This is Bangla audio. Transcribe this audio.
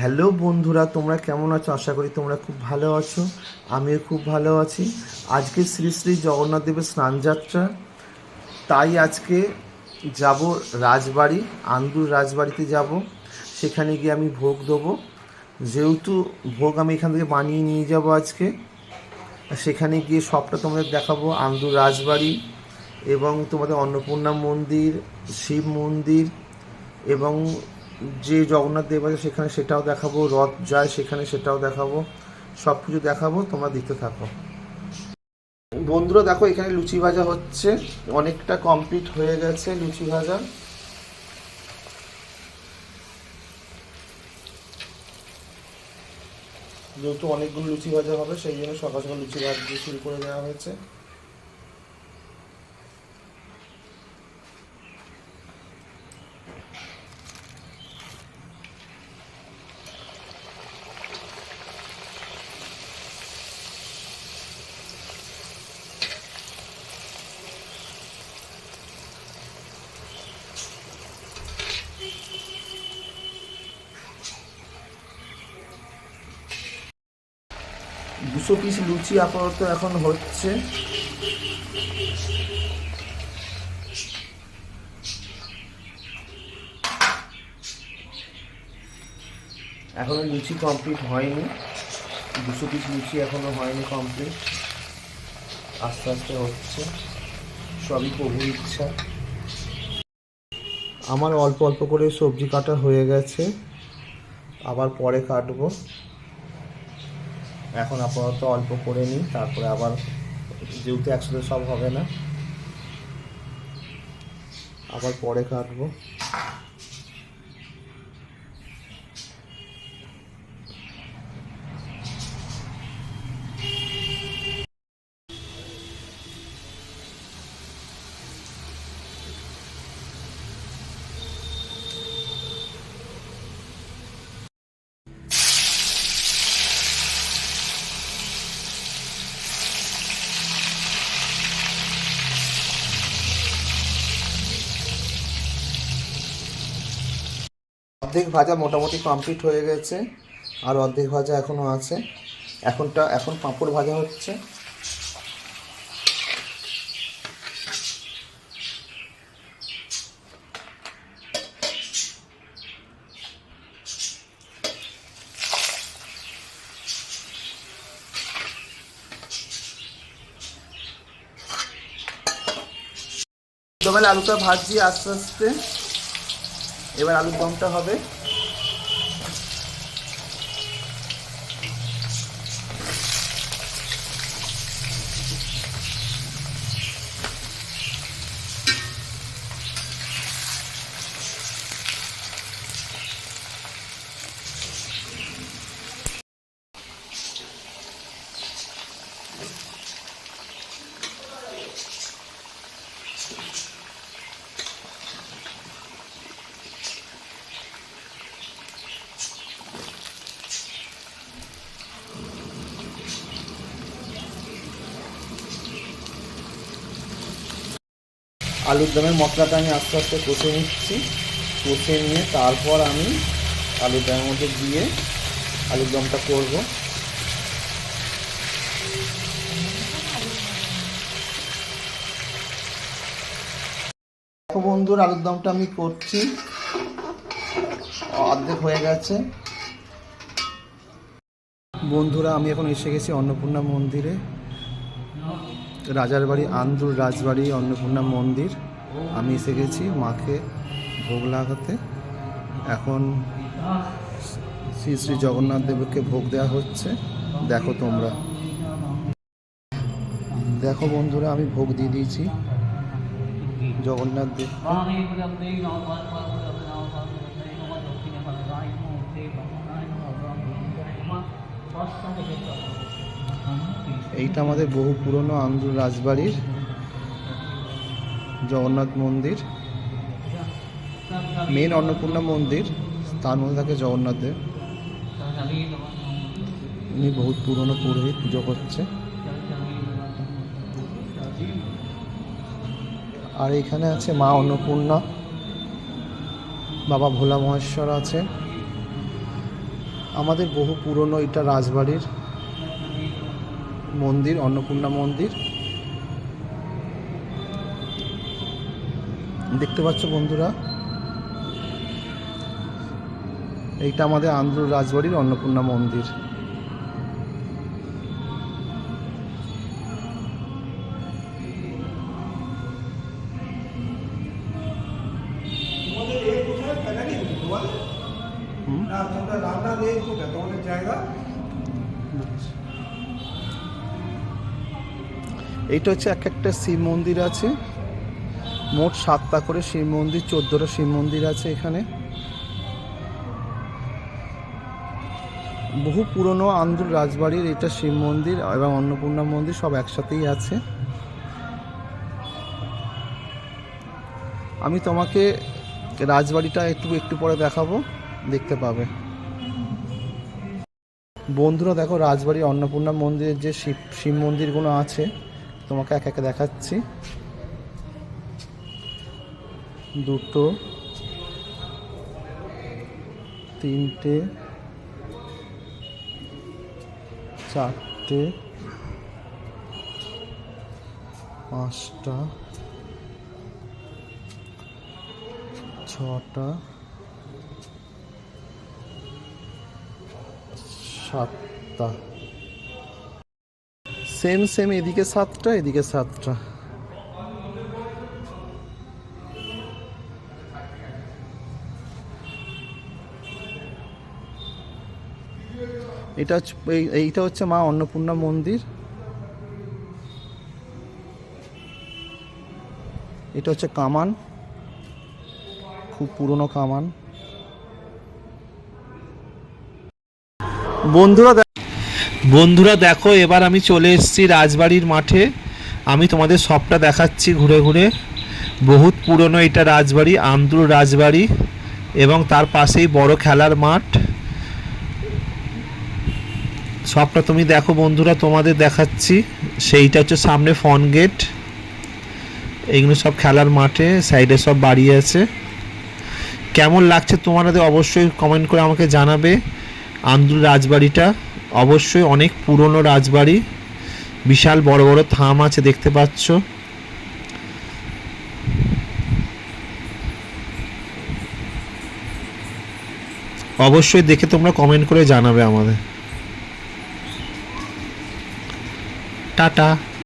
হ্যালো বন্ধুরা, তোমরা কেমন আছো? আশা করি তোমরা খুব ভালো আছো। আমিও খুব ভালো আছি। আজকে শ্রী শ্রী জগন্নাথ দেবের স্নানযাত্রা। তাই আজকে যাব রাজবাড়ি আন্দুর রাজবাড়িতে যাব। সেখানে গিয়ে আমি ভোগ দেবো। যেহেতু ভোগ আমি এখান থেকে বানিয়ে নিয়ে যাব আজকে, সেখানে গিয়ে সবটা তোমাদের দেখাবো। আন্দুর রাজবাড়ি এবং তোমাদের অন্নপূর্ণা মন্দির, শিব মন্দির এবং যে জগন্নাথ দেব আছে, সেখানে সেটাও দেখাবো, রথ যায় সেখানে সেটাও দেখাবো সব কিছু দেখাবো, তোমরা দেখতে থাকো। বন্ধুরা, দেখো, এখানে লুচি ভাজা হচ্ছে, অনেকটা কমপ্লিট হয়ে গেছে লুচি ভাজা। যেহেতু অনেকগুলো লুচি ভাজা হবে, সেই জন্য সকাল সকাল লুচি ভাজা শুরু করে দেওয়া হয়েছে। দুশো পিস লুচি আপাতত এখন হচ্ছে। এখনও লুচি কমপ্লিট হয়নি। দুশো পিস লুচি এখনও হয়নি কমপ্লিট আস্তে আস্তে হচ্ছে। সবই প্রভুর ইচ্ছা। আমার অল্প অল্প করে সবজি কাটা হয়ে গেছে। আবার পরে কাটবো। এখন আপাতত অল্প করে নিই, তারপরে আবার যেহেতু একসাথে সব হবে না, আবার পরে কাটবো। অর্ধেক ভাজা মোটামুটি কমপ্লিট হয়ে গেছে, আর অর্ধেক ভাজা এখনও আছে। এখনটা, এখন পাঁপড় ভাজা হচ্ছে। আলুটা ভাজছি আস্তে আস্তে। এবার আলুর দমটা হবে আলুর দমের মশলাটা আমি আস্তে আস্তে কষে নিচ্ছি। কষে নিয়ে তারপর আমি আলুর দমের মধ্যে দিয়ে আলুর দমটা করব। বন্ধুর, আলুর দমটা আমি করছি। অর্ধেক হয়ে গেছে। বন্ধুরা, আমি এখন এসে গেছি অন্নপূর্ণা মন্দিরে। রাজার বাড়ি, আন্দুর রাজবাড়ি, অন্নপূর্ণা মন্দির। আমি এসে গেছি মাকে ভোগ লাগাতে। এখন শ্রী শ্রী জগন্নাথ দেবকে ভোগ দেওয়া হচ্ছে। দেখো তোমরা। দেখো বন্ধুরা, আমি ভোগ দিয়ে দিয়েছি। জগন্নাথ দেব। এইটা আমাদের বহু পুরনো আন্দুর রাজবাড়ির জগন্নাথ মন্দির। মেন অন্নপূর্ণা মন্দির, তার মধ্যে থাকে জগন্নাথ দেব। উনি বহুত পুরনো পুরোহিত, পুজো করছে। আর এখানে আছে মা অন্নপূর্ণা। বাবা ভোলা মহেশ্বর আছে। আমাদের বহু পুরনো এটা রাজবাড়ির মন্দির অন্নপূর্ণা মন্দির। দেখতে পাচ্ছ বন্ধুরা এইটা আমাদের আন্ধ্র রাজবাড়ির অন্নপূর্ণা মন্দির। রান্না দিয়ে জায়গা? এইটা হচ্ছে এক একটা শিব মন্দির আছে। মোট সাতটা করে শিব মন্দির, চোদ্দোটা শিব মন্দির আছে এখানে। বহু পুরনো আন্দুল রাজবাড়ির এটা শিব মন্দির এবং অন্নপূর্ণা মন্দির সব একসাথেই আছে। আমি তোমাকে রাজবাড়িটা একটু একটু পরে দেখাবো, দেখতে পাবে। বন্ধুরা দেখো, রাজবাড়ি অন্নপূর্ণা মন্দিরের যে শিব শিব মন্দিরগুলো আছে তোমাকে এক একে দেখাচ্ছি। দুটো তিনটে চারটে পাঁচটা ছটা সাতটা। সেম সেম, এদিকে সাতটা এদিকে সাতটা। এটা এইটা হচ্ছে মা অন্নপূর্ণা মন্দির। এটা হচ্ছে কামান। খুব পুরনো কামান। বন্ধুরা বন্ধুরা, দেখো, এবার আমি চলে এসেছি রাজবাড়ির মাঠে। আমি তোমাদের সবটা দেখাচ্ছি ঘুরে ঘুরে। বহুত পুরনো এটা রাজবাড়ি আমদুর রাজবাড়ি এবং তার পাশেই বড় খেলার মাঠ। সবটা তুমি দেখো বন্ধুরা, তোমাদের দেখাচ্ছি। সেইটা হচ্ছে সামনে ফন গেট। এইগুলো সব খেলার মাঠে, সাইডে সব বাড়ি আছে। কেমন লাগছে তোমাদের অবশ্যই কমেন্ট করে আমাকে জানাবে আন্দুল রাজবাড়িটা। অবশ্যই অনেক পুরনো রাজবাড়ি, বিশাল বড় বড় থাম আছে, দেখতে পাচ্ছ। অবশ্যই দেখে তোমরা কমেন্ট করে জানাবে আমাদের। টাটা।